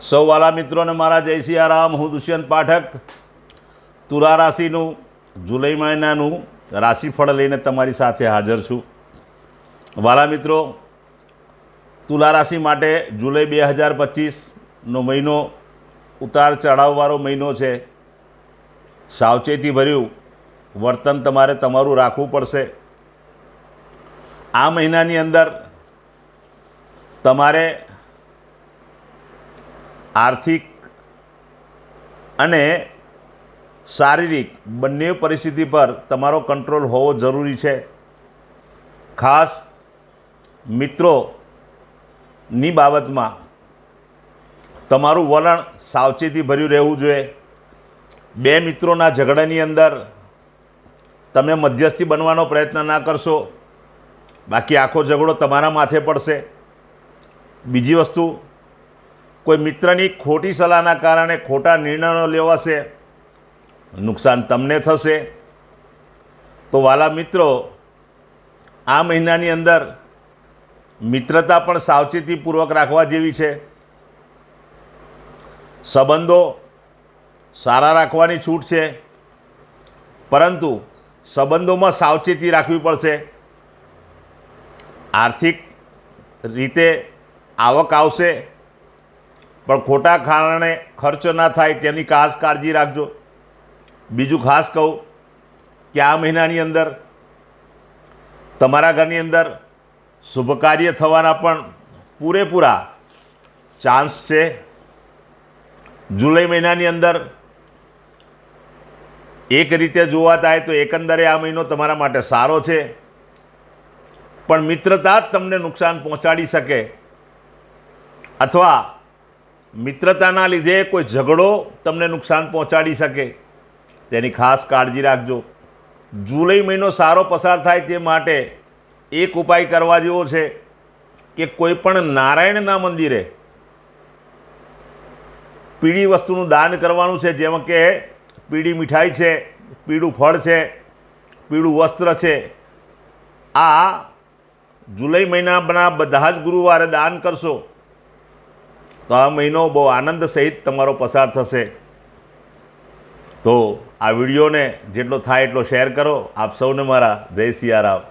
સૌ વાલા મિત્રોને મારા જય સિયારામ હું દુષ્યંત પાઠક. તુલા રાશિનું, જુલાઈ મહિનાનું રાશિફળ લઈને તમારી સાથે હાજર છું. વાલા મિત્રો, તુલા રાશિ માટે જુલાઈ બે હજાર પચીસનો મહિનો ઉતાર ચઢાવવાળો મહિનો છે. સાવચેતી ભર્યું, વર્તન તમારે તમારું રાખવું પડશે. આ મહિનાની અંદર તમારે આર્થિક અને શારીરિક બંને પરિસ્થિતિ પર તમારો કંટ્રોલ હોવો જરૂરી છે. ખાસ મિત્રોની બાબતમાં તમારું વલણ સાવચેતી ભર્યું રહેવું જોઈએ. બે મિત્રોના ઝઘડાની અંદર તમે મધ્યસ્થી બનવાનો પ્રયત્ન ના કરશો. બાકી આખો ઝઘડો તમારા માથે પડશે. બીજી વસ્તુ કોઈ મિત્રની ખોટી સલાહના કારણે ખોટા નિર્ણયો લેવાશે, નુકસાન તમને થશે. તો વાલા મિત્રો, આ મહિનાની અંદર મિત્રતા પણ સાવચેતીપૂર્વક રાખવા જેવી છે. સંબંધો સારા રાખવાની છૂટ છે. પરંતુ સંબંધોમાં સાવચેતી રાખવી પડશે. આર્થિક રીતે આવક આવશે. પણ ખોટા કારણે ખર્ચ ના થાય તેની ખાસ કાળજી રાખજો. બીજું ખાસ કહું કે આ મહિનાની અંદર, તમારા ઘરની અંદર શુભ કાર્ય થવાના પણ પૂરેપૂરા ચાન્સ છે. જુલાઈ મહિનાની અંદર એક રીતે જોવા થાય તો એકંદરે આ મહિનો તમારા માટે સારો છે. પણ મિત્રતા જ તમને નુકસાન પહોંચાડી શકે. અથવા મિત્રતાના લીધે કોઈ ઝઘડો તમને નુકસાન પહોંચાડી શકે. તેની ખાસ કાળજી રાખજો. જુલાઈ મહિનો સારો પસાર થાય તે માટે એક ઉપાય કરવા જેવો છે કે કોઈ પણ નારાયણના મંદિરે પીળી વસ્તુનું દાન કરવાનું છે, જેમ કે પીળી મીઠાઈ છે, પીળું ફળ છે, પીળું વસ્ત્ર છે. આ જુલાઈ મહિનાના બધા જ ગુરુવારે દાન કરશો. તો આ મહિનો બહુ આનંદ સહિત તમારો પસાર થશે. તો આ વિડીયોને જેટલો થાય એટલો શેર કરો. આપ સૌને મારા જય સિયારામ